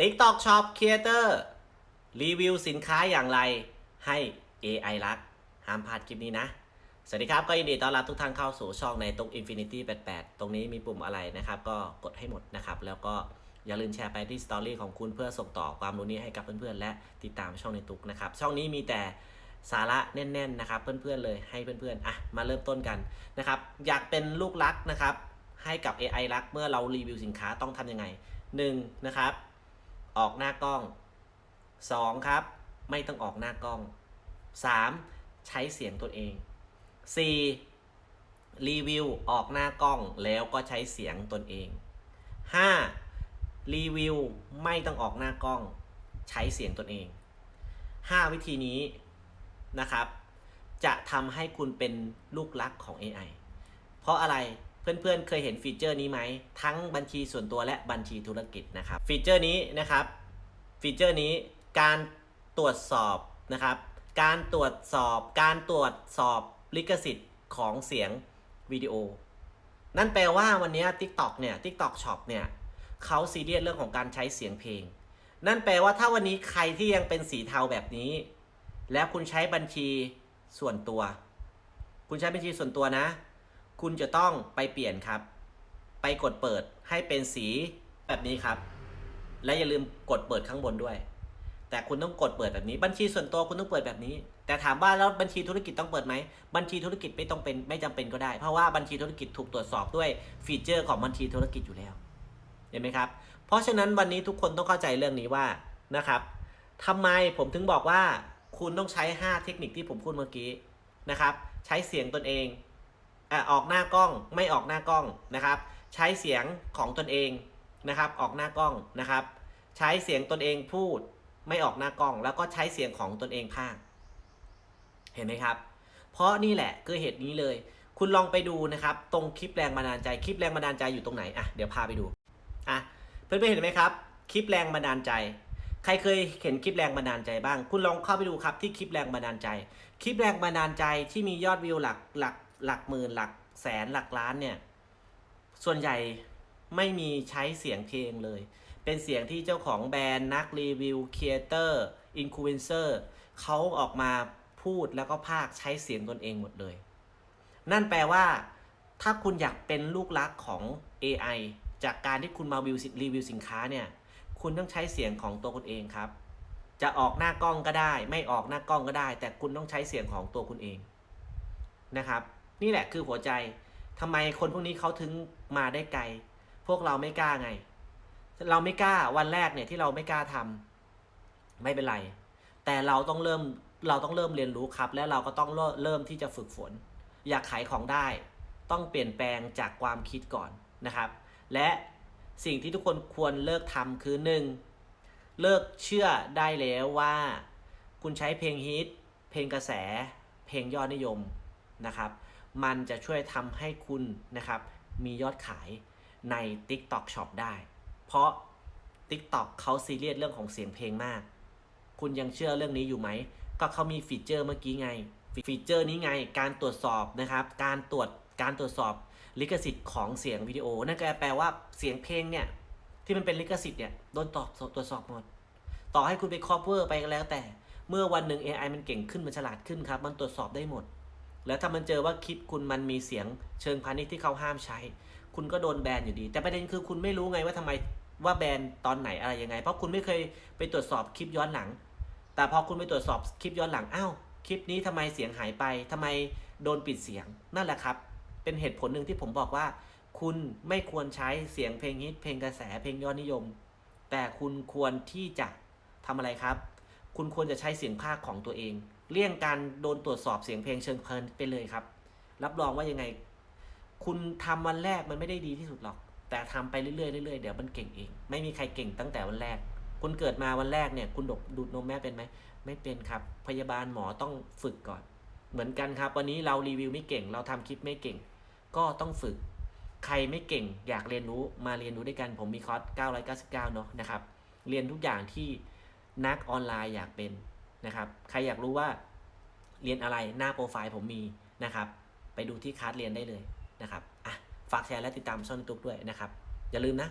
TikTok Shop Creator รีวิวสินค้าอย่างไรให้ AI รัก ห้ามพลาดคลิปนี้นะ สวัสดีครับ ก็ยินดีต้อนรับทุกท่านเข้าสู่ช่องในตุก Infinity 88 ตรงนี้มีปุ่มอะไรนะครับ ก็กดให้หมดนะครับ แล้วก็อย่าลืมแชร์ไปที่สตอรี่ของคุณเพื่อส่งต่อความรู้นี้ให้กับเพื่อนๆ และติดตามช่องในตุกนะครับ ช่องนี้มีแต่สาระแน่นๆนะครับ เพื่อนๆเลยให้เพื่อนๆอะมาเริ่มต้นกันนะครับ อยากเป็นลูกรักนะครับ ให้กับ AI รักเมื่อเรารีวิวสินค้าต้องทำยังไง 1. นะครับ ออกหน้ากล้อง 2. ครับ ไม่ต้องออกหน้ากล้อง 3. ใช้เสียงตัวเอง 4. รีวิวออกหน้ากล้องแล้วก็ใช้เสียงตนเอง 5. รีวิวไม่ต้องออกหน้ากล้อง ใช้เสียงตนเอง 5 วิธีนี้นะครับ จะทำให้คุณเป็นลูกรักของ AI เพราะอะไร เพื่อนๆ เคยเห็นฟีเจอร์นี้ไหม ทั้งบัญชีส่วนตัวและบัญชีธุรกิจนะครับ ฟีเจอร์นี้นะครับ ฟีเจอร์นี้การตรวจสอบนะครับ การตรวจสอบ การตรวจสอบลิขสิทธิ์ของเสียงวิดีโอ นั่นแปลว่าวันนี้ TikTok เนี่ย TikTok Shop เนี่ยเขาซีเรียสเรื่องของการใช้เสียงเพลง นั่นแปลว่าถ้าวันนี้ใครที่ยังเป็นสีเทาแบบนี้ แล้วคุณใช้บัญชีส่วนตัว คุณใช้บัญชีส่วนตัวนะ คุณจะต้องไปเปลี่ยนครับ ไปกดเปิดให้เป็นสีแบบนี้ครับ และอย่าลืมกดเปิดข้างบนด้วย แต่คุณต้องกดเปิดแบบนี้ บัญชีส่วนตัวคุณต้องเปิดแบบนี้ แต่ถามว่าแล้วบัญชีธุรกิจต้องเปิดไหม บัญชีธุรกิจไม่ต้องเป็นไม่จำเป็นก็ได้ เพราะว่าบัญชีธุรกิจถูกตรวจสอบด้วยฟีเจอร์ของบัญชีธุรกิจอยู่แล้ว เห็นไหมครับ เพราะฉะนั้นวันนี้ทุกคนต้องเข้าใจเรื่องนี้ว่านะครับทำไมผมถึงบอกว่าคุณต้องใช้ 5 เทคนิคที่ผมพูดเมื่อกี้นะครับ ใช้เสียงตนเอง อะออกหน้ากล้องไม่ออกหน้ากล้องนะครับ ใช้เสียงของตนเองนะครับ ออกหน้ากล้องนะครับ ใช้เสียงตนเองพูดไม่ออกหน้ากล้อง แล้วก็ใช้เสียงของตนเองพาก็เห็นไหมครับ เพราะนี่แหละคือเหตุนี้เลย คุณลองไปดูนะครับ ตรงคลิปแรงบันดาลใจคลิปแรงบันดาลใจอยู่ตรงไหนอะเดี๋ยวพาไปดูอะเพื่อนๆเห็นไหมครับ คลิปแรงบันดาลใจ ใครเคยเห็นคลิปแรงบันดาลใจบ้าง คุณลองเข้าไปดูครับที่คลิปแรงบันดาลใจ คลิปแรงบันดาลใจที่มียอดวิวหลักหลัก หลักหมื่นหลักแสนหลักล้านเนี่ย ส่วนใหญ่ไม่มีใช้เสียงเพลงเลย เป็นเสียงที่เจ้าของแบรนด์นักรีวิวครีเอเตอร์อินฟลูเอนเซอร์เขาออกมาพูดแล้วก็พากใช้เสียงตนเองหมดเลย นั่นแปลว่า ถ้าคุณอยากเป็นลูกรักของ AI จากการที่คุณมาวิวรีวิวสินค้าเนี่ย คุณต้องใช้เสียงของตัวคุณเองครับ จะออกหน้ากล้องก็ได้ ไม่ออกหน้ากล้องก็ได้ แต่คุณต้องใช้เสียงของตัวคุณเองนะครับ นี่แหละคือหัวใจทำไมคนพวกนี้เขาถึงมาได้ไกล พวกเราไม่กล้าไง เราไม่กล้าวันแรกเนี่ยที่เราไม่กล้าทำไม่เป็นไร แต่เราต้องเริ่มเราต้องเริ่มเรียนรู้ครับ และเราก็ต้องเริ่มที่จะฝึกฝน อยากขายของได้ ต้องเปลี่ยนแปลงจากความคิดก่อนนะครับ และสิ่งที่ทุกคนควรเลิกทำคือหนึ่งเลิกเชื่อได้แล้วว่า คุณใช้เพลงฮิตเพลงกระแส เพลงยอดนิยมนะครับ มันจะช่วยทำให้คุณนะครับ มียอดขายใน TikTok Shop ได้ เพราะ TikTok เขาซีเรียสเรื่องของเสียงเพลงมาก คุณยังเชื่อเรื่องนี้อยู่ไหม ก็เขามีฟีเจอร์เมื่อกี้ไง ฟีเจอร์นี้ไง การตรวจสอบนะครับ การตรวจ การตรวจสอบลิขสิทธิ์ของเสียงวิดีโอ นั่นก็แปลว่าเสียงเพลงเนี่ยที่มันเป็นลิขสิทธิ์เนี่ยโดนตอบตรวจสอบหมด ต่อให้คุณไปคอ v e r ไปก็แล้วแต่ เมื่อวันหนึ่ง AI มันเก่งขึ้นมันฉลาดขึ้นครับ มันตรวจสอบได้หมด แล้วถ้ามันเจอว่าคลิปคุณมันมีเสียงเชิงพาณิชย์ที่เขาห้ามใช้ คุณก็โดนแบนอยู่ดี แต่ประเด็นคือคุณไม่รู้ไงว่าทำไมว่าแบนตอนไหนอะไรยังไง เพราะคุณไม่เคยไปตรวจสอบคลิปย้อนหลัง แต่พอคุณไปตรวจสอบคลิปย้อนหลังอ้าวคลิปนี้ทำไมเสียงหายไปทำไมโดนปิดเสียงนั่นแหละครับ เป็นเหตุผลหนึ่งที่ผมบอกว่า คุณไม่ควรใช้เสียงเพลงฮิตเพลงกระแสเพลงยอดนิยม แต่คุณควรที่จะทำอะไรครับ คุณควรจะใช้เสียงภาคของตัวเอง เลี่ยงการโดนตรวจสอบเสียงเพลงเชิงเพลินไปเลยครับ รับรองว่ายังไง คุณทำวันแรกมันไม่ได้ดีที่สุดหรอก แต่ทำไปเรื่อยๆเรื่อยๆเดี๋ยวมันเก่งเอง ไม่มีใครเก่งตั้งแต่วันแรก คุณเกิดมาวันแรกเนี่ย คุณดกดูดนมแม่เป็นไหมไม่เป็นครับ พยาบาลหมอต้องฝึกก่อน เหมือนกันครับ วันนี้เรารีวิวไม่เก่ง เราทำคลิปไม่เก่ง ก็ต้องฝึก ใครไม่เก่ง อยากเรียนรู้มาเรียนรู้ด้วยกันผมมีคอร์ส999เนาะนะครับเรียนทุกอย่างที่นักออนไลน์อยากเป็น นะครับใครอยากรู้ว่าเรียนอะไรหน้าโปรไฟล์ผมมีนะครับไปดูที่คลาสเรียนได้เลยนะครับอะฝากแชร์และติดตามช่องตุ๊กด้วยนะครับอย่าลืมนะ